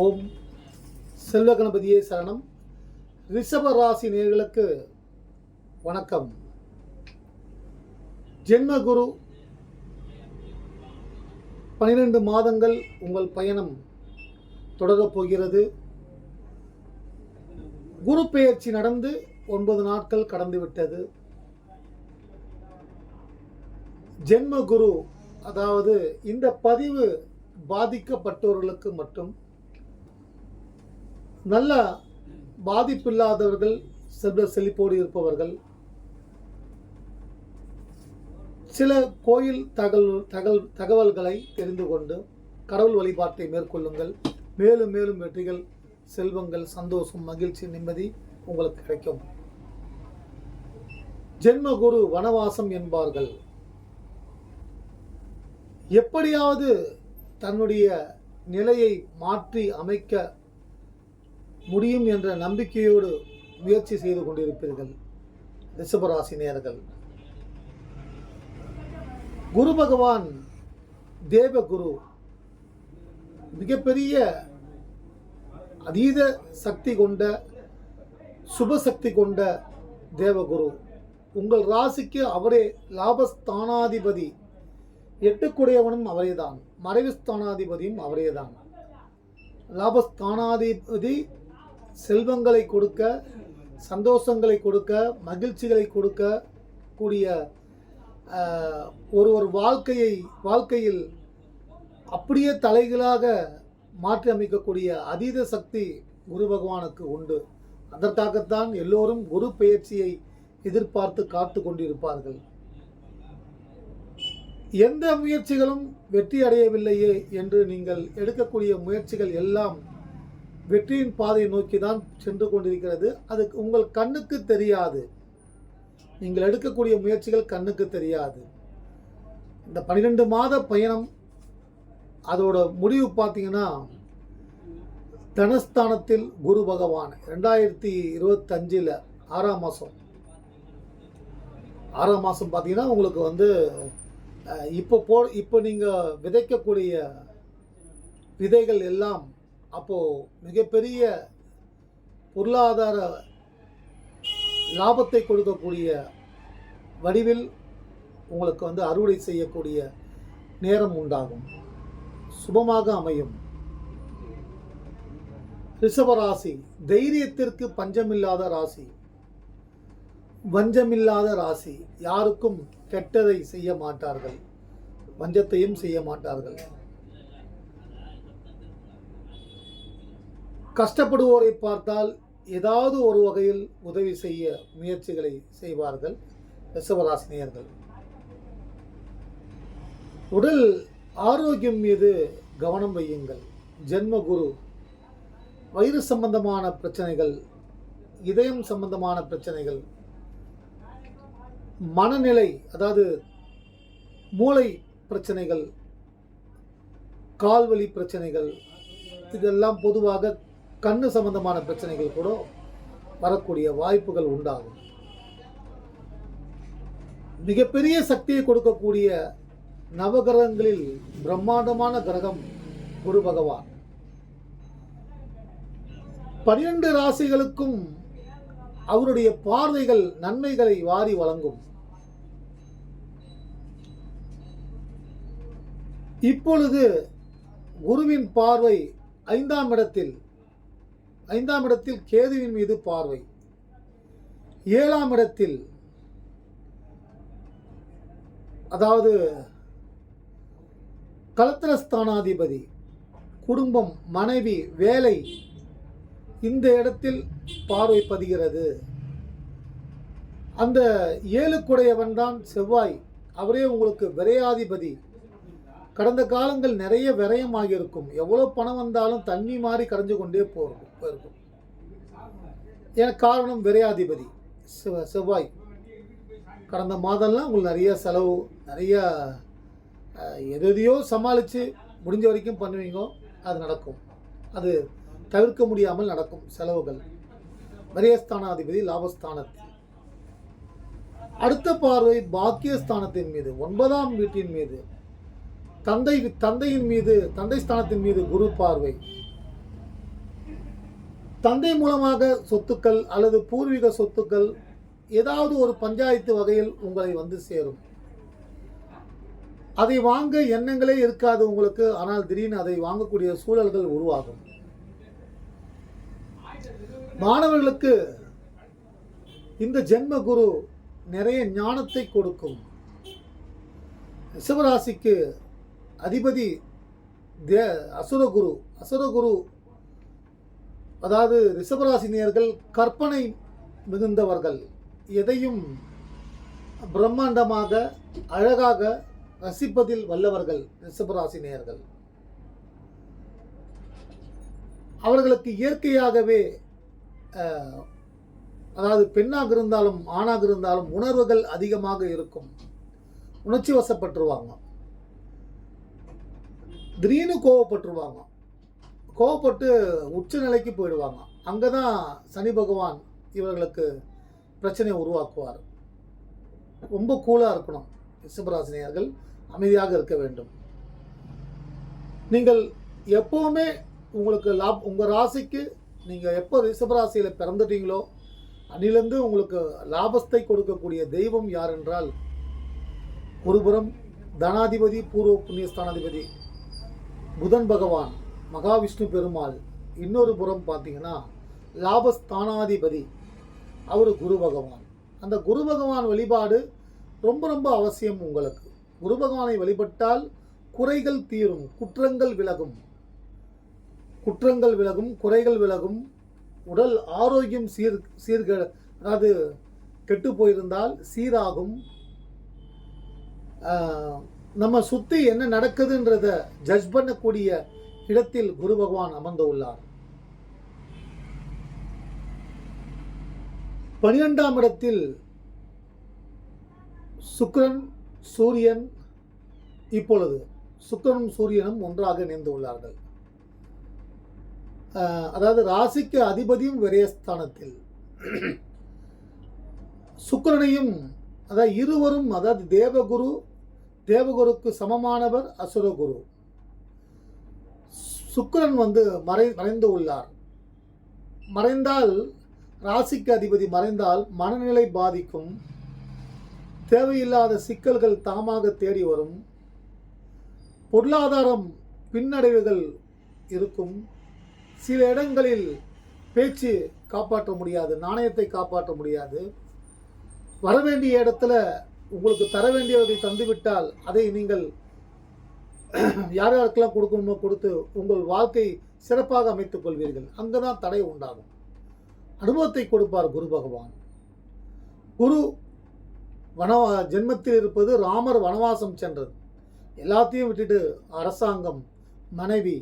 ஓம். செல்வ கணபதியே சரணம். ரிஷப ராசி நேர்களுக்கு வணக்கம். ஜென்மகுரு பனிரெண்டு மாதங்கள் உங்கள் பயணம் தொடரப் போகிறது. குரு பெயர்ச்சி நடந்து ஒன்பது நாட்கள் கடந்துவிட்டது ஜென்மகுரு ஜென்ம குரு அதாவது இந்த பதிவு பாதிக்கப்பட்டவர்களுக்கு மட்டும் நல்ல பாதிப்பில்லாதவர்கள் செல்வ செழிப்போடு இருப்பவர்கள். சில கோயில் தகவல் தகவல் தகவல்களை தெரிந்து கொண்டு கடவுள் வழிபாட்டை மேற்கொள்ளுங்கள். மேலும் மேலும் வெற்றிகள் செல்வங்கள் சந்தோஷம் மகிழ்ச்சி நிம்மதி உங்களுக்கு கிடைக்கும். ஜென்மகுரு வனவாசம் என்பார்கள். எப்படியாவது தன்னுடைய நிலையை மாற்றி அமைக்க முடியும் என்ற நம்பிக்கையோடு முயற்சி செய்து கொண்டிருப்பீர்கள். ரிஷபராசி நேர்கள் குரு பகவான் தேவகுரு மிகப்பெரிய அதீத சக்தி கொண்ட சுபசக்தி கொண்ட தேவகுரு. உங்கள் ராசிக்கு அவரே லாபஸ்தானாதிபதி. எட்டுக்குடையவனும் அவரேதான். அவரே அவரேதான். லாபஸ்தானாதிபதி செல்வங்களை கொடுக்க சந்தோஷங்களை கொடுக்க மகிழ்ச்சிகளை கொடுக்க கூடிய ஒருவர் ஒரு ஒரு வாழ்க்கையை வாழ்க்கையில் அப்படியே தலைகளாக மாற்றி அமைக்கக்கூடிய அதீத சக்தி குரு பகவானுக்கு உண்டு. அதற்காகத்தான் எல்லோரும் குரு பயிற்சியை எதிர்பார்த்து காத்து கொண்டிருப்பார்கள். எந்த முயற்சிகளும் வெற்றி அடையவில்லையே என்று நீங்கள் எடுக்கக்கூடிய முயற்சிகள் எல்லாம் வெற்றியின் பாதையை நோக்கி தான் சென்று கொண்டிருக்கிறது. அது உங்கள் கண்ணுக்கு தெரியாது. நீங்கள் எடுக்கக்கூடிய முயற்சிகள் கண்ணுக்கு தெரியாது. இந்த பன்னிரெண்டு மாத பயணம் அதோட முடிவு பார்த்தீங்கன்னா தனஸ்தானத்தில் குரு பகவான். ரெண்டாயிரத்தி இருபத்தஞ்சில் ஆறாம் மாதம் ஆறாம் மாதம் பார்த்தீங்கன்னா உங்களுக்கு வந்து இப்போ போ இப்போ நீங்கள் விதைக்கக்கூடிய விதைகள் எல்லாம் அப்போது மிகப்பெரிய பொருளாதார லாபத்தை கொடுக்கக்கூடிய வடிவில் உங்களுக்கு வந்து அறுவடை செய்யக்கூடிய நேரம் உண்டாகும். சுபமாக அமையும். ரிஷபராசி தைரியத்திற்கு பஞ்சமில்லாத ராசி. வஞ்சமில்லாத ராசி. யாருக்கும் கெட்டதை செய்ய மாட்டார்கள். வஞ்சத்தையும் செய்ய மாட்டார்கள். கஷ்டப்படுவோரை பார்த்தால் ஏதாவது ஒரு வகையில் உதவி செய்ய முயற்சிகளை செய்வார்கள் ரிஷபராசினியர்கள். உடல் ஆரோக்கியம் மீது கவனம் வையுங்கள். ஜென்மகுரு வயிறு சம்பந்தமான பிரச்சனைகள் இதயம் சம்பந்தமான பிரச்சனைகள் மனநிலை அதாவது மூளை பிரச்சனைகள் கால்வழி பிரச்சனைகள் இதெல்லாம் பொதுவாக கண்ணு சம்பந்தமான பிரச்சனைகள் கூட வரக்கூடிய வாய்ப்புகள் உண்டாகும். மிகப்பெரிய சக்தியை கொடுக்கக்கூடிய நவகிரகங்களில் பிரம்மாண்டமான கிரகம் குரு பகவான். பனிரெண்டு ராசிகளுக்கும் அவருடைய பார்வைகள் நன்மைகளை வாரி வழங்கும். இப்பொழுது குருவின் பார்வை ஐந்தாம் இடத்தில் ஐந்தாம் இடத்தில் கேதுவின் மீது பார்வை. ஏழாம் இடத்தில் அதாவது கலத்திரஸ்தானாதிபதி குடும்பம் மனைவி வேலை இந்த இடத்தில் பார்வை பதிகிறது. அந்த ஏழுக்குடையவன் தான் செவ்வாய். அவரே உங்களுக்கு விரையாதிபதி. கடந்த காலங்கள் நிறைய விரயமாகியிருக்கும். எவ்வளோ பணம் வந்தாலும் தண்ணி மாதிரி கரைஞ்சு கொண்டே போகும். இருக்கும். ஏன்னா காரணம் விரையாதிபதி? சிவ செவ்வாய். கடந்த மாதம்லாம் உங்களுக்கு நிறைய செலவு நிறைய எதையோ சமாளித்து முடிஞ்ச வரைக்கும் பண்ணுவீங்க. அது நடக்கும். அது தவிர்க்க முடியாமல் நடக்கும் செலவுகள். விரயஸ்தானாதிபதி லாபஸ்தானத்தில். அடுத்த பார்வை பாக்கியஸ்தானத்தின் மீது ஒன்பதாம் வீட்டின் மீது. தந்தை தந்தையின் மீது தந்தை ஸ்தானத்தின் மீது குரு பார்வை. தந்தை மூலமாக சொத்துக்கள் அல்லது பூர்வீக சொத்துக்கள் ஏதாவது ஒரு பஞ்சாயத்து வகையில் உங்களை வந்து சேரும். அதை வாங்க எண்ணங்களே இருக்காது உங்களுக்கு. ஆனால் திடீர்னு அதை வாங்கக்கூடிய சூழல்கள் உருவாகும். மாணவர்களுக்கு இந்த ஜென்ம குரு நிறைய ஞானத்தை கொடுக்கும். சிவராசிக்கு அதிபதி தே அசுரகுரு. அசுரகுரு அதாவது ரிஷபராசினியர்கள் கற்பனை மிகுந்தவர்கள். எதையும் பிரம்மாண்டமாக அழகாக ரசிப்பதில் வல்லவர்கள் ரிஷபராசினியர்கள். அவர்களுக்கு இயற்கையாகவே அதாவது பெண்ணாக இருந்தாலும் ஆணாக இருந்தாலும் உணர்வுகள் அதிகமாக இருக்கும். உணர்ச்சி வசப்பட்டுருவாங்க. திடீர்னு கோவப்பட்டுருவாங்க. கோவப்பட்டு உச்ச நிலைக்கு போயிடுவாங்க. அங்கே தான் சனி பகவான் இவர்களுக்கு பிரச்சனையை உருவாக்குவார். ரொம்ப கூலாக இருக்கணும். ரிஷபராசினியர்கள் அமைதியாக இருக்க வேண்டும். நீங்கள் எப்போவுமே உங்களுக்கு லாப் உங்கள் ராசிக்கு நீங்கள் எப்போ ரிஷபராசியில் பிறந்துட்டீங்களோ அன்னிலிருந்து உங்களுக்கு லாபத்தை கொடுக்கக்கூடிய தெய்வம் யார் என்றால் ஒருபுறம் தனாதிபதி பூர்வ புண்ணியஸ்தானாதிபதி புதன் பகவான். மகாவிஷ்ணு பெருமாள் இன்னொரு புறம் பார்த்தீங்கன்னா லாபஸ்தானாதிபதி. அவர் குரு பகவான். அந்த குரு பகவான் வழிபாடு ரொம்ப ரொம்ப அவசியம் உங்களுக்கு. குரு பகவானை வழிபட்டால் குறைகள் தீரும் குற்றங்கள் விலகும். குற்றங்கள் விலகும் குறைகள் விலகும். உடல் ஆரோக்கியம் சீர் சீர்க அதாவது கெட்டு போயிருந்தால் சீராகும். ஆஹ், நம்ம சுற்றி என்ன நடக்குதுன்றத ஜட்ஜ் பண்ணக்கூடிய இடத்தில் குரு பகவான் அமர்ந்து உள்ளார். பனிரெண்டாம் இடத்தில் சுக்கிரன் சூரியன் இப்பொழுது சுக்கரனும் சூரியனும் ஒன்றாக இணைந்து உள்ளார்கள். அதாவது ராசிக்கு அதிபதியும் விரயஸ்தானத்தில் சுக்கிரனையும் அதாவது இருவரும் அதாவது தேவகுரு தேவகுருக்கு சமமானவர் அசுரகுரு. சுக்கிரன் வந்து மறை மறைந்து உள்ளார். மறைந்தால் ராசிக்கு அதிபதி மறைந்தால் மனநிலை பாதிக்கும். தேவையில்லாத சிக்கல்கள் தாமாக தேடி வரும். பொருளாதாரம் பின்னடைவுகள் இருக்கும். சில இடங்களில் பேச்சு காப்பாற்ற முடியாது நாணயத்தை காப்பாற்ற முடியாது. வரவேண்டிய இடத்துல உங்களுக்கு தர வேண்டியவர்கள் தந்துவிட்டால் அதை நீங்கள் யார் யாருக்கெல்லாம் கொடுக்கணுமோ கொடுத்து உங்கள் வாழ்க்கை சிறப்பாக அமைத்துக் கொள்வீர்கள். அங்கே தான் தடை உண்டாகும். அனுபவத்தை கொடுப்பார் குரு பகவான். குரு வனவா ஜென்மத்தில் இருப்பது ராமர் வனவாசம் சென்றது. எல்லாத்தையும் விட்டுட்டு அரசாங்கம் மனைவி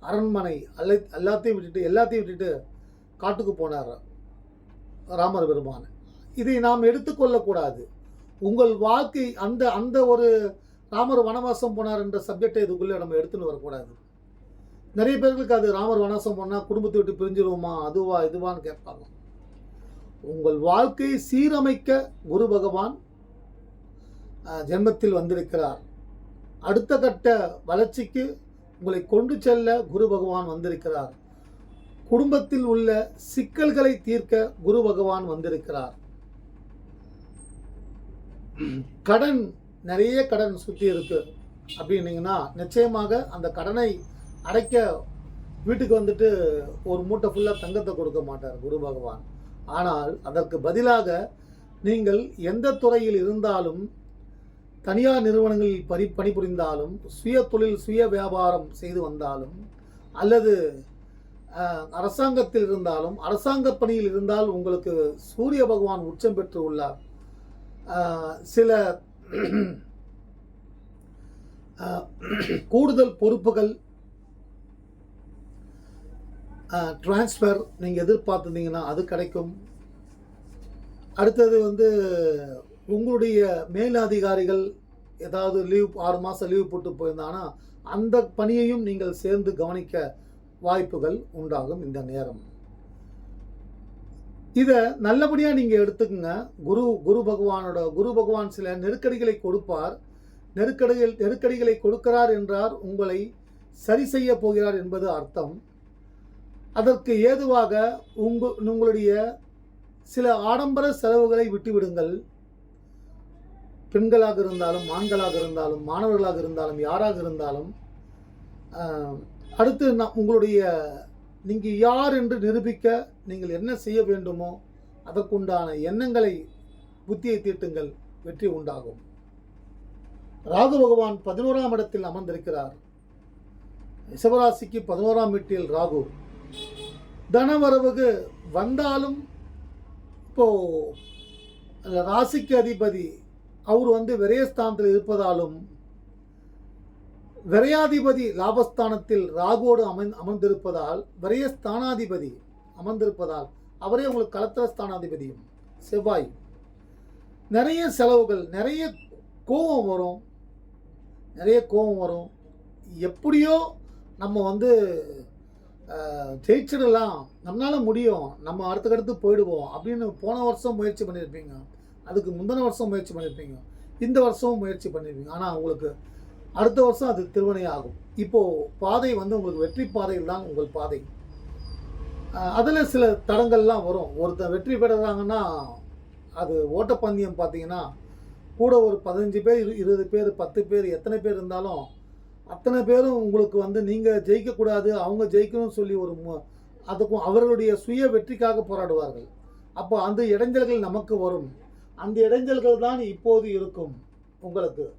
அரண்மனை அல்ல எல்லாத்தையும் விட்டுட்டு எல்லாத்தையும் விட்டுட்டு காட்டுக்கு போனார் ராமர் பெருமான். இதை நாம் எடுத்துக்கொள்ளக்கூடாது உங்கள் வாழ்க்கை அந்த அந்த ஒரு ராமர் வனவாசம் போனார் என்ற சப்ஜெக்டை இதுக்குள்ளே நம்ம எடுத்துன்னு வரக்கூடாது. நிறைய பேர்களுக்கு அது ராமர் வனவாசம் போனால் குடும்பத்தை விட்டு பிரிஞ்சிருவோமா அதுவா இதுவான்னு கேட்பாங்க. உங்கள் வாழ்க்கையை சீரமைக்க குரு பகவான் ஜென்மத்தில் வந்திருக்கிறார். அடுத்த கட்ட வளர்ச்சிக்கு உங்களை கொண்டு செல்ல குரு பகவான் வந்திருக்கிறார். குடும்பத்தில் உள்ள சிக்கல்களை தீர்க்க குரு பகவான் வந்திருக்கிறார். கடன் நிறைய கடன் சுற்றி இருக்கு அப்படின்னீங்கன்னா நிச்சயமாக அந்த கடனை அடைக்க வீட்டுக்கு வந்துட்டு ஒரு மூட்டை ஃபுல்லாக தங்கத்தை கொடுக்க மாட்டார் குரு பகவான். ஆனால் அதற்கு பதிலாக நீங்கள் எந்த துறையில் இருந்தாலும் தனியார் நிறுவனங்களில் பணி பணிபுரிந்தாலும் சுய தொழில் சுய வியாபாரம் செய்து வந்தாலும் அல்லது அரசாங்கத்தில் இருந்தாலும் அரசாங்க பணியில் இருந்தால் உங்களுக்கு சூரிய பகவான் உச்சம் பெற்று உள்ளார். சில கூடுதல் பொறுப்புகள் ட்ரான்ஸ்ஃபர் நீங்கள் எதிர்பார்த்துருந்தீங்கன்னா அது கிடைக்கும். அடுத்தது வந்து உங்களுடைய மேலதிகாரிகள் ஏதாவது லீவ் ஆறு மாதம் லீவ் போட்டு போயிருந்தாங்கன்னா அந்த பணியையும் நீங்கள் சேர்ந்து கவனிக்க வாய்ப்புகள் உண்டாகும் இந்த நேரம். இதை நல்லபடியாக நீங்கள் எடுத்துக்கங்க. குரு குரு பகவானோட குரு பகவான் சில நெருக்கடிகளை கொடுப்பார். நெருக்கடிகள் நெருக்கடிகளை கொடுக்கிறார் என்றார் உங்களை சரி செய்ய போகிறார் என்பது அர்த்தம். அதற்கு ஏதுவாக உங்க உங்களுடைய சில ஆடம்பர செலவுகளை விட்டுவிடுங்கள். பெண்களாக இருந்தாலும் ஆண்களாக இருந்தாலும் மாணவர்களாக இருந்தாலும் யாராக இருந்தாலும் அடுத்து நான் உங்களுடைய நீங்கள் யார் என்று நிரூபிக்க நீங்கள் என்ன செய்ய வேண்டுமோ அதற்குண்டான எண்ணங்களை புத்தியை தீட்டுங்கள் வெற்றி உண்டாகும். ராகு பகவான் பதினோராம் இடத்தில் அமர்ந்திருக்கிறார். ரிஷபராசிக்கு பதினோராம் வீட்டில் ராகு. தனவரவுக்கு வந்தாலும் இப்போது ராசிக்கு அதிபதி அவர் வந்து விரயஸ்தானத்தில் இருப்பதாலும் விரையாதிபதி லாபஸ்தானத்தில் ராகுவோடு அமர்ந் அமர்ந்திருப்பதால் விரைய ஸ்தானாதிபதி அமர்ந்திருப்பதால் அவரே உங்களுக்கு கலத்திர ஸ்தானாதிபதியும். செவ்வாய். நிறைய செலவுகள் நிறைய கோபம் வரும். நிறைய கோபம் வரும். எப்படியோ நம்ம வந்து ஜெயிச்சிடலாம். நம்மளால முடியும். நம்ம அடுத்தக்கடுத்து போயிடுவோம் அப்படின்னு போன வருஷம் முயற்சி பண்ணியிருப்பீங்க. அதுக்கு முந்தின வருஷம் முயற்சி பண்ணியிருப்பீங்க. இந்த வருஷமும் முயற்சி பண்ணியிருப்பீங்க. ஆனால் உங்களுக்கு அடுத்த வருஷம் அது திருவணை ஆகும். இப்போது பாதை வந்து உங்களுக்கு வெற்றி பாதையில் தான் உங்கள் பாதை. அதில் சில தடங்கள்லாம் வரும். ஒருத்தன் வெற்றி பெறுறாங்கன்னா அது ஓட்டப்பந்தயம் பார்த்தீங்கன்னா கூட ஒரு பதினஞ்சு பேர் இரு- இருபது பேர் பத்து பேர் எத்தனை பேர் இருந்தாலும் அத்தனை பேரும் உங்களுக்கு வந்து நீங்கள் ஜெயிக்கக்கூடாது அவங்க ஜெயிக்கணும்னு சொல்லி ஒரு அதுக்கும் அவர்களுடைய சுய வெற்றிக்காக போராடுவார்கள். அப்போ அந்த இடைஞ்சல்கள் நமக்கு வரும். அந்த இடைஞ்சல்கள் தான் இப்போது இருக்கும். உங்களுக்கு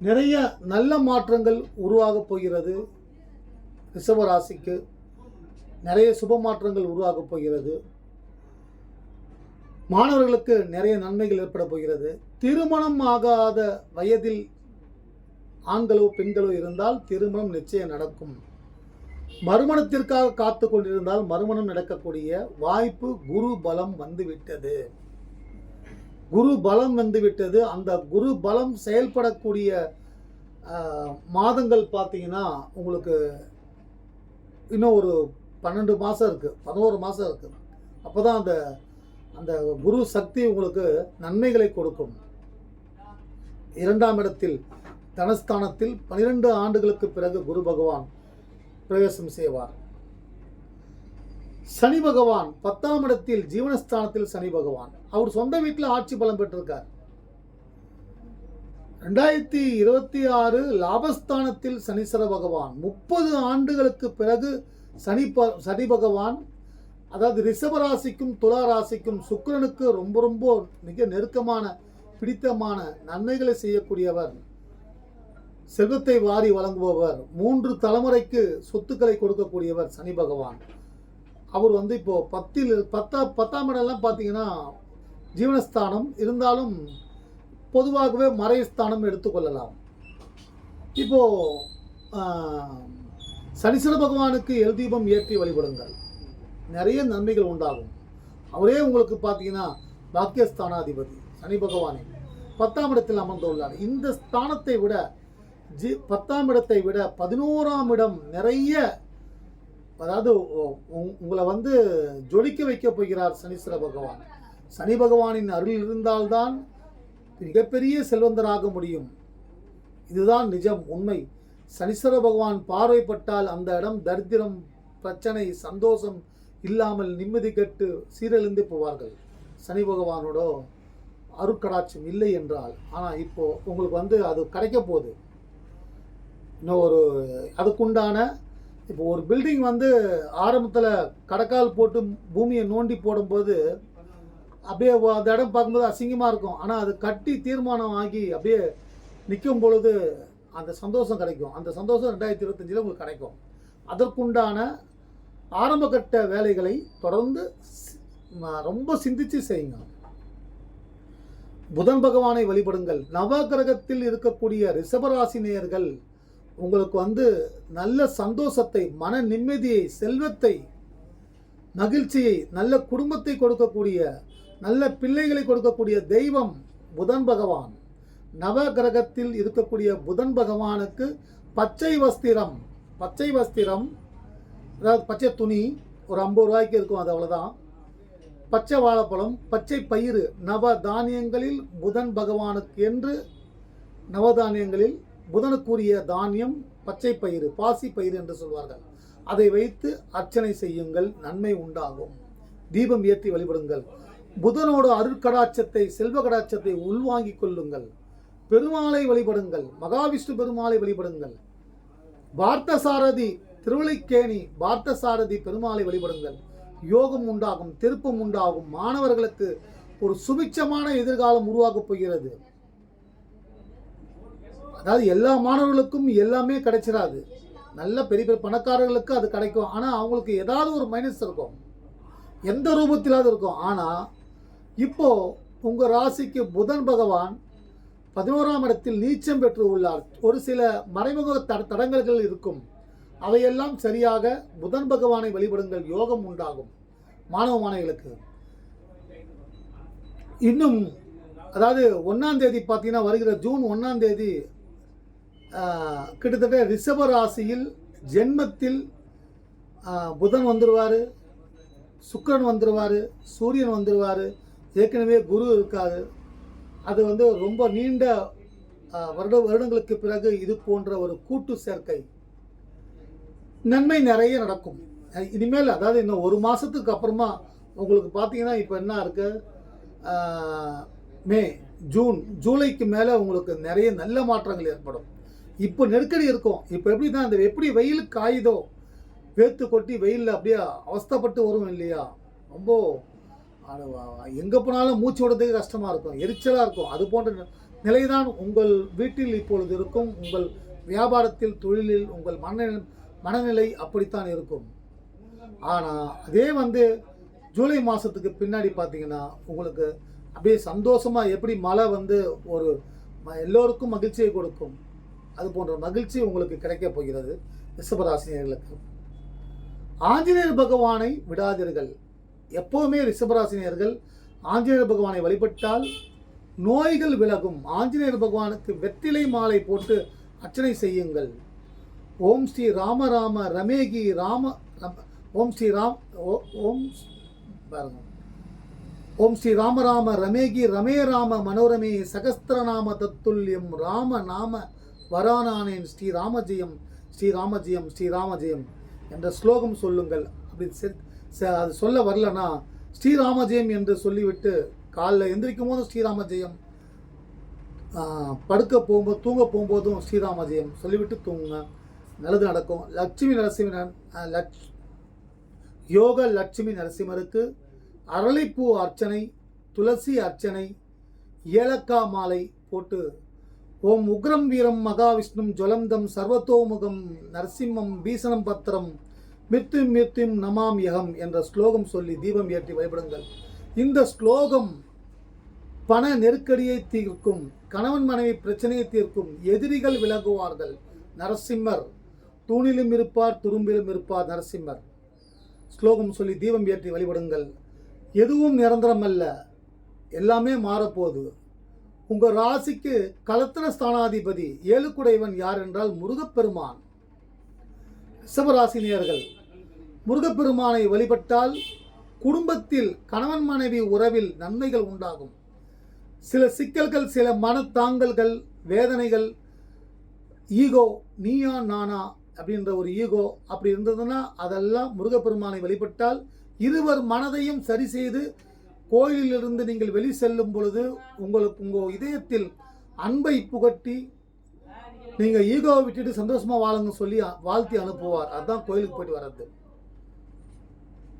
நிறைய நல்ல மாற்றங்கள் உருவாகப் போகிறது. ரிஷப ராசிக்கு நிறைய சுப மாற்றங்கள் உருவாகப் போகிறது. மாணவர்களுக்கு நிறைய நன்மைகள் ஏற்பட போகிறது. திருமணம் ஆகாத வயதில் ஆண்களோ பெண்களோ இருந்தால் திருமணம் நிச்சயம் நடக்கும். மறுமணத்திற்காக காத்து கொண்டிருந்தால் மறுமணம் நடக்கக்கூடிய வாய்ப்பு குரு பலம் வந்துவிட்டது. குரு பலம் வந்துவிட்டது அந்த குரு பலம் செயல்படக்கூடிய மாதங்கள் பார்த்தீங்கன்னா உங்களுக்கு இன்னும் ஒரு பன்னெண்டு மாதம் இருக்குது பதினோரு மாதம் இருக்குது அப்போ தான் அந்த அந்த குரு சக்தி உங்களுக்கு நன்மைகளை கொடுக்கும். இரண்டாம் இடத்தில் தனஸ்தானத்தில் பனிரெண்டு ஆண்டுகளுக்கு பிறகு குரு பகவான் பிரவேசம் செய்வார். சனி பகவான் பத்தாம் இடத்தில் ஜீவனஸ்தானத்தில் சனி பகவான். அவர் சொந்த வீட்டில் ஆட்சி பலம் பெற்றிருக்கார். ரெண்டாயிரத்தி இருபத்தி ஆறு லாபஸ்தானத்தில் சனீஸ்வர பகவான். முப்பது ஆண்டுகளுக்கு பிறகு சனி ப சனி பகவான் அதாவது ரிஷபராசிக்கும் துலா ராசிக்கும் சுக்கரனுக்கு ரொம்ப ரொம்ப மிக நெருக்கமான பிடித்தமான நன்மைகளை செய்யக்கூடியவர். செல்வத்தை வாரி வழங்குபவர். மூன்று தலைமுறைக்கு சொத்துக்களை கொடுக்கக்கூடியவர் சனி பகவான். அவர் வந்து இப்போது பத்தில் பத்தா பத்தாம் இடம்லாம் பார்த்தீங்கன்னா ஜீவனஸ்தானம் இருந்தாலும் பொதுவாகவே மறைஸ்தானம் எடுத்துக்கொள்ளலாம் இப்போ ஆஹ், சனீஸ்வர பகவானுக்கு எல் தீபம் ஏற்றி வழிபடுங்கள். நிறைய நன்மைகள் உண்டாகும். அவரே உங்களுக்கு பார்த்தீங்கன்னா பாக்கியஸ்தானாதிபதி சனி பகவானே. பத்தாம் இடத்தில் அமர்ந்துள்ளார். இந்த ஸ்தானத்தை விட ஜி பத்தாம் இடத்தை விட பதினோராம் இடம் நிறைய அதாவது உங்களை வந்து ஜொலிக்க வைக்க போகிறார் சனீஸ்வர பகவான். சனி பகவானின் அருள் இருந்தால்தான் மிகப்பெரிய செல்வந்தராக முடியும். இதுதான் நிஜம் உண்மை. சனீஸ்வர பகவான் பார்வைப்பட்டால் அந்த இடம் தரித்திரம் பிரச்சனை சந்தோஷம் இல்லாமல் நிம்மதி கெட்டு சீரழிந்து போவார்கள். சனி பகவானோட அருட்கடாட்சம் இல்லை என்றால் ஆனால் இப்போ உங்களுக்கு வந்து அது கிடைக்க போகுது. இன்னும் ஒரு அதுக்குண்டான இப்போ ஒரு பில்டிங் வந்து ஆரம்பத்தில் கடக்கால் போட்டு பூமியை நோண்டி போடும்போது அப்படியே அந்த இடம் பார்க்கும்போது அசிங்கமாக இருக்கும். ஆனால் அது கட்டி தீர்மானம் ஆகி அப்படியே நிற்கும் பொழுது அந்த சந்தோஷம் கிடைக்கும். அந்த சந்தோஷம் ரெண்டாயிரத்தி இருபத்தஞ்சில் உங்களுக்கு கிடைக்கும். அதற்குண்டான ஆரம்பகட்ட வேலைகளை தொடர்ந்து ரொம்ப சிந்திச்சு செய்யுங்க. புதன் பகவானை வழிபடுங்கள். நவகிரகத்தில் இருக்கக்கூடிய ரிஷபராசினியர்கள் உங்களுக்கு வந்து நல்ல சந்தோஷத்தை மன நிம்மதியை செல்வத்தை மகிழ்ச்சியை நல்ல குடும்பத்தை கொடுக்கக்கூடிய நல்ல பிள்ளைகளை கொடுக்கக்கூடிய தெய்வம் புதன் பகவான். நவகிரகத்தில் இருக்கக்கூடிய புதன் பகவானுக்கு பச்சை வஸ்திரம் பச்சை வஸ்திரம் அதாவது பச்சை துணி ஒரு ஐம்பது ரூபாய்க்கு இருக்கும் அது அவ்வளோதான் பச்சை வாழைப்பழம் பச்சை பயிறு நவ தானியங்களில் புதன் பகவானுக்கு என்று நவதானியங்களில் புதனுக்குரிய தானியம் பச்சை பயிறு பாசி பயிறு என்று சொல்வார்கள். அதை வைத்து அர்ச்சனை செய்யுங்கள் நன்மை உண்டாகும். தீபம் ஏற்றி வழிபடுங்கள். புதனோட அருட்கடாட்சத்தை செல்வ கடாட்சத்தை உள்வாங்கிக் கொள்ளுங்கள். பெருமாளை வழிபடுங்கள். மகாவிஷ்ணு பெருமாளை வழிபடுங்கள். பார்த்தசாரதி திருவள்ளிக்கேணி பார்த்தசாரதி பெருமாளை வழிபடுங்கள். யோகம் உண்டாகும் திருப்பம் உண்டாகும். மாணவர்களுக்கு ஒரு சுபிச்சமான எதிர்காலம் உருவாகப் போகிறது. அதாவது எல்லா மாணவர்களுக்கும் எல்லாமே கிடைச்சிடாது நல்ல பெரிய பெரிய பணக்காரர்களுக்கு அது கிடைக்கும். ஆனால் அவங்களுக்கு ஏதாவது ஒரு மைனஸ் இருக்கும். எந்த ரூபத்திலாவது இருக்கும். ஆனால் இப்போ உங்கள் ராசிக்கு புதன் பகவான் பதினோராம் இடத்தில் நீச்சம் பெற்று உள்ளார் ஒரு சில மறைமுக த தடங்கல்கள் இருக்கும். அவையெல்லாம் சரியாக புதன் பகவானை வழிபடுங்கள் யோகம் உண்டாகும். மாணவ மாணவிகளுக்கு. இன்னும் அதாவது ஒன்றாம் தேதி பார்த்தீங்கன்னா வருகிற ஜூன் ஒன்றாம் தேதி கிட்டத்தட்ட ரிஷப ராசியில் ஜென்மத்தில் புதன் வந்துடுவார் சுக்கிரன் வந்துடுவார் சூரியன் வந்துடுவார் ஏற்கனவே குரு இருக்காது அது வந்து ரொம்ப நீண்ட வருட வருடங்களுக்கு பிறகு இது போன்ற ஒரு கூட்டு சேர்க்கை. நன்மை நிறைய நடக்கும். இனிமேல் அதாவது இன்னும் ஒரு மாதத்துக்கு அப்புறமா உங்களுக்கு பார்த்தீங்கன்னா இப்போ என்ன இருக்குது மே ஜூன் ஜூலைக்கு மேலே உங்களுக்கு நிறைய நல்ல மாற்றங்கள் ஏற்படும். இப்போ நெருக்கடி இருக்கும். இப்போ எப்படி தான் அந்த எப்படி வெயில் காயுதோ வேத்து கொட்டி வெயிலில் அப்படியே அவஸ்தைப்பட்டு வரும் இல்லையா? ரொம்ப எங்கே போனாலும் மூச்சு விடுறதுக்கு கஷ்டமாக இருக்கும். எரிச்சலாக இருக்கும். அது போன்ற நிலைதான் உங்கள் வீட்டில் இப்பொழுது இருக்கும். உங்கள் வியாபாரத்தில் தொழிலில் உங்கள் மன மனநிலை அப்படித்தான் இருக்கும். ஆனால் அதே வந்து ஜூலை மாதத்துக்கு பின்னாடி பார்த்தீங்கன்னா உங்களுக்கு அப்படியே சந்தோஷமாக எப்படி மழை வந்து ஒரு ம- எல்லோருக்கும் மகிழ்ச்சியை கொடுக்கும். அது போன்ற மகிழ்ச்சி உங்களுக்கு கிடைக்கப் போகிறது. ரிஷபராசினியர்களுக்கு ஆஞ்சநேயர் பகவானை விடாதீர்கள். எப்போவுமே ரிஷபராசினியர்கள் ஆஞ்சநேயர் பகவானை வழிபட்டால் நோய்கள் விலகும். ஆஞ்சநேயர் பகவானுக்கு வெற்றிலை மாலை போட்டு அர்ச்சனை செய்யுங்கள். ஓம் ஸ்ரீ ராம ராம ரமேகி ராம ரம்- ஓம் ஸ்ரீ ராம் ஓ- ஓம் பாருங்க. ஓம் ஸ்ரீ ராம ராம ரமேகி ரமே ராம மனோரமே சகஸ்திரநாம தத்துல்யம் ராம நாம வரானானேன் ஸ்ரீ ராமஜெயம் ஸ்ரீ ராமஜெயம் ஸ்ரீ ராமஜெயம் என்ற ஸ்லோகம் சொல்லுங்கள். அப்படி செ- அது சொல்ல வரலன்னா ஸ்ரீராம ஜெயம் என்று சொல்லிவிட்டு காலைல எந்திரிக்கும் போதும் ஸ்ரீராம ஜெயம் படுக்க போகும்போது தூங்க போகும்போதும் ஸ்ரீராமஜெயம். சொல்லிவிட்டு தூங்குங்க. நல்லது நடக்கும். லட்சுமி நரசிம்மன் லட்ச் யோக லட்சுமி நரசிம்மருக்கு அரளிப்பூ அர்ச்சனை துளசி அர்ச்சனை ஏலக்காய் மாலை போட்டு ஓம் உக்ரம் வீரம் மகாவிஷ்ணும் ஜுவலந்தம் சர்வத்தோமுகம் நரசிம்மம் பீசனம் பத்திரம் மிருத்யும் மித்திம் நமாம் யகம் என்ற ஸ்லோகம் சொல்லி தீபம் ஏற்றி வழிபடுங்கள். இந்த ஸ்லோகம் பண நெருக்கடியை தீர்க்கும் கணவன் மனைவி பிரச்சனையை தீர்க்கும் எதிரிகள் விலகுவார்கள். நரசிம்மர் தூணிலும் இருப்பார் துரும்பிலும் இருப்பார் நரசிம்மர். ஸ்லோகம் சொல்லி தீபம் ஏற்றி வழிபடுங்கள். எதுவும் நிரந்தரம் அல்ல எல்லாமே மாறப்போகுது. உங்கள் ராசிக்கு கலத்திர ஸ்தானாதிபதி ஏழுக்குடையவன் யார் என்றால் முருகப்பெருமான். ரிஷபராசினியர்கள் முருகப்பெருமானை வழிபட்டால் குடும்பத்தில் கணவன் மனைவி உறவில் நன்மைகள் உண்டாகும். சில சிக்கல்கள் சில மனத்தாங்கல்கள் வேதனைகள் ஈகோ நீயா நானா அப்படின்ற ஒரு ஈகோ அப்படி இருந்ததுன்னா அதெல்லாம் முருகப்பெருமானை வழிபட்டால் இருவர் மனதையும் சரி செய்து கோயிலிலிருந்து நீங்கள் வெளி செல்லும் பொழுது உங்களுக்கு உங்கள் இதயத்தில் அன்பை புகட்டி நீங்கள் ஈகோவை விட்டுட்டு சந்தோஷமாக வாழுங்கன்னு சொல்லி வாழ்த்தி அனுப்புவார். அதுதான் கோயிலுக்கு போயிட்டு வர்றது.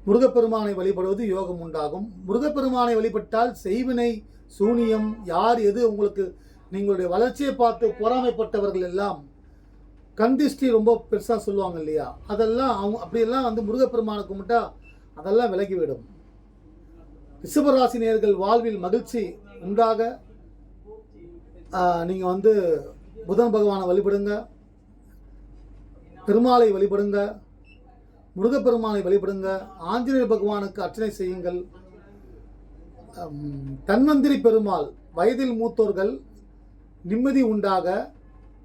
முருகப்பெருமானை வழிபடுவது யோகம் உண்டாகும். முருகப்பெருமானை வழிபட்டால் செய்வினை சூனியம் யார் எது உங்களுக்கு நீங்களுடைய வளர்ச்சியை பார்த்து பொறாமைப்பட்டவர்கள் எல்லாம் கந்திஷ்டி ரொம்ப பெருசாக சொல்லுவாங்க இல்லையா? அதெல்லாம் அவங்க அப்படியெல்லாம் வந்து முருகப்பெருமானை கும்பிட்டா அதெல்லாம் விலகிவிடும். ரிஷபராசி நேயர்கள் வாழ்வில் மகிழ்ச்சி உண்டாக நீங்கள் வந்து புதன் பகவானை வழிபடுங்க. பெருமாளை வழிபடுங்க. முருகப்பெருமானை வழிபடுங்க. ஆஞ்சநேயர் பகவானுக்கு அர்ச்சனை செய்யுங்கள். தன்வந்திரி பெருமாள் வயதில் மூத்தோர்கள் நிம்மதி உண்டாக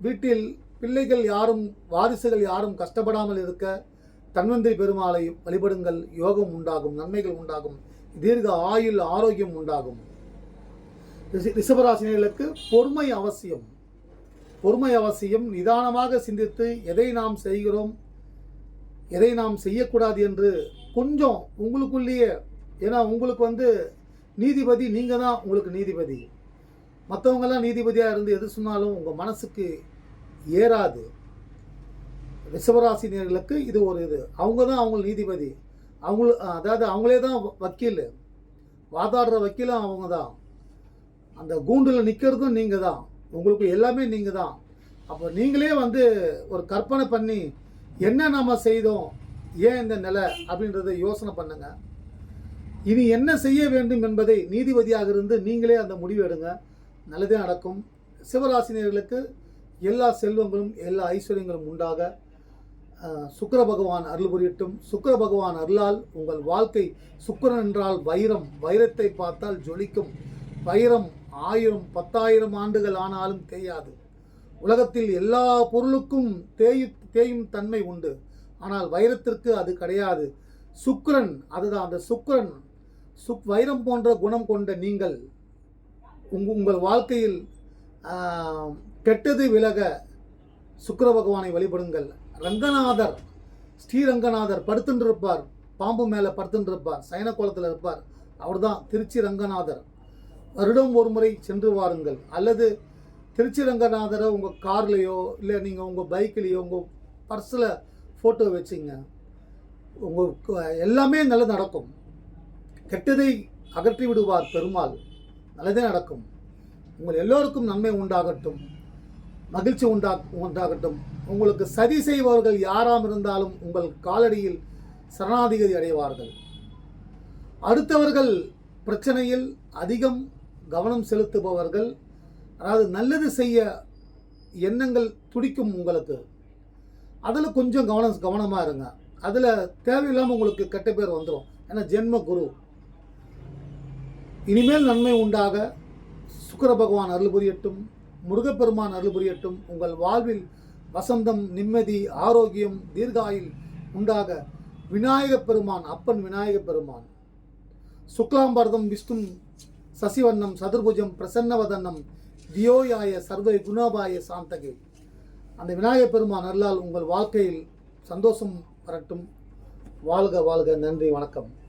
வீட்டில் பிள்ளைகள் யாரும் வாரிசுகள் யாரும் கஷ்டப்படாமல் இருக்க தன்வந்திரி பெருமாளை வழிபடுங்கள். யோகம் உண்டாகும் நன்மைகள் உண்டாகும் தீர்க்க ஆயுள் ஆரோக்கியம் உண்டாகும். ரிஷ- ரிஷபராசினியர்களுக்கு பொறுமை அவசியம். பொறுமை அவசியம் நிதானமாக சிந்தித்து எதை நாம் செய்கிறோம் எதை நாம் செய்யக்கூடாது என்று கொஞ்சம் உங்களுக்குள்ளேயே ஏன்னா உங்களுக்கு வந்து நீதிபதி நீங்கள் தான் உங்களுக்கு நீதிபதி. மற்றவங்கெல்லாம் நீதிபதியாக இருந்து எது சொன்னாலும் உங்கள் மனசுக்கு ஏறாது. ரிஷபராசினியர்களுக்கு இது ஒரு இது. அவங்க தான் அவங்க நீதிபதி. அவங்கள அதாவது அவங்களே தான் வக்கீல். வாதாடுற வக்கீலும் அவங்க தான் அந்த கூண்டில் நிற்கிறதும் நீங்கள் தான் உங்களுக்கு எல்லாமே நீங்கள் தான் அப்போ நீங்களே வந்து ஒரு கற்பனை பண்ணி என்ன நம்ம செய்தோம் ஏன் இந்த நிலை அப்படின்றத யோசனை பண்ணுங்க. இனி என்ன செய்ய வேண்டும் என்பதை நீதிபதியாக இருந்து நீங்களே அந்த முடிவு எடுங்க. நல்லதே நடக்கும். சிவராசினியர்களுக்கு எல்லா செல்வங்களும் எல்லா ஐஸ்வர்யங்களும் உண்டாக. சுக்கர பகவான் அருள் புரியட்டும். சுக்கர பகவான் அருளால் உங்கள் வாழ்க்கை சுக்கரன் என்றால் வைரம். வைரத்தை பார்த்தால் ஜொலிக்கும். வைரம் ஆயிரம் பத்தாயிரம் ஆண்டுகள் ஆனாலும் தேயாது. உலகத்தில் எல்லா பொருளுக்கும் தேயு தேயும் தன்மை உண்டு. ஆனால் வைரத்திற்கு அது கிடையாது. சுக்ரன் அதுதான் அந்த சுக்ரன் சுக் வைரம் போன்ற குணம் கொண்ட நீங்கள் உங் உங்கள் வாழ்க்கையில் கெட்டது விலக சுக்கர பகவானை வழிபடுங்கள். ரங்கநாதர் ஸ்ரீரங்கநாதர் படுத்துட்டு இருப்பார் பாம்பு மேலே படுத்துட்டு இருப்பார் சயன கோலத்தில் இருப்பார். அவர் தான் திருச்சி ரங்கநாதர். வருடம் ஒரு முறை சென்று வாருங்கள். அல்லது திருச்சிரங்கநாதரை உங்கள் கார்லேயோ இல்லை நீங்கள் உங்கள் பைக்லேயோ உங்கள் பர்ஸில் ஃபோட்டோ வச்சுங்க. உங்களுக்கு எல்லாமே நல்லது நடக்கும். கெட்டதை அகற்றி விடுவார் பெருமாள். நல்லதே நடக்கும். உங்கள் எல்லோருக்கும் நன்மை உண்டாகட்டும். மகிழ்ச்சி உண்டா உண்டாகட்டும். உங்களுக்கு சதி செய்பவர்கள் யாராம் இருந்தாலும் உங்கள் காலடியில் சரணாதிகதி அடைவார்கள். அடுத்தவர்கள் பிரச்சனையில் அதிகம் கவனம் செலுத்துபவர்கள் அதாவது நல்லது செய்ய எண்ணங்கள் துடிக்கும் உங்களுக்கு. அதில் கொஞ்சம் கவனம் கவனமாக இருங்க. அதில் தேவையில்லாமல் உங்களுக்கு கெட்ட பேர் வந்துடும் ஏன்னா ஜென்ம குரு. இனிமேல் நன்மை உண்டாக சுக்கர பகவான் அருள் புரியட்டும். முருகப்பெருமான் அருள் புரியட்டும். உங்கள் வாழ்வில் வசந்தம் நிம்மதி ஆரோக்கியம் தீர்காயில் உண்டாக விநாயகப் பெருமான் அப்பன் விநாயகப் பெருமான். சுக்லாம்பரதம் விஷ்ணு சசிவண்ணம் சதுர்புஜம் பிரசன்னவதனம் தியோயாய சர்வை குணோபாய சாந்தகே. அந்த விநாயகப் பெருமான் அருளால் உங்கள் வாழ்க்கையில் சந்தோஷம் வரட்டும். வாழ்க வாழ்க. நன்றி வணக்கம்.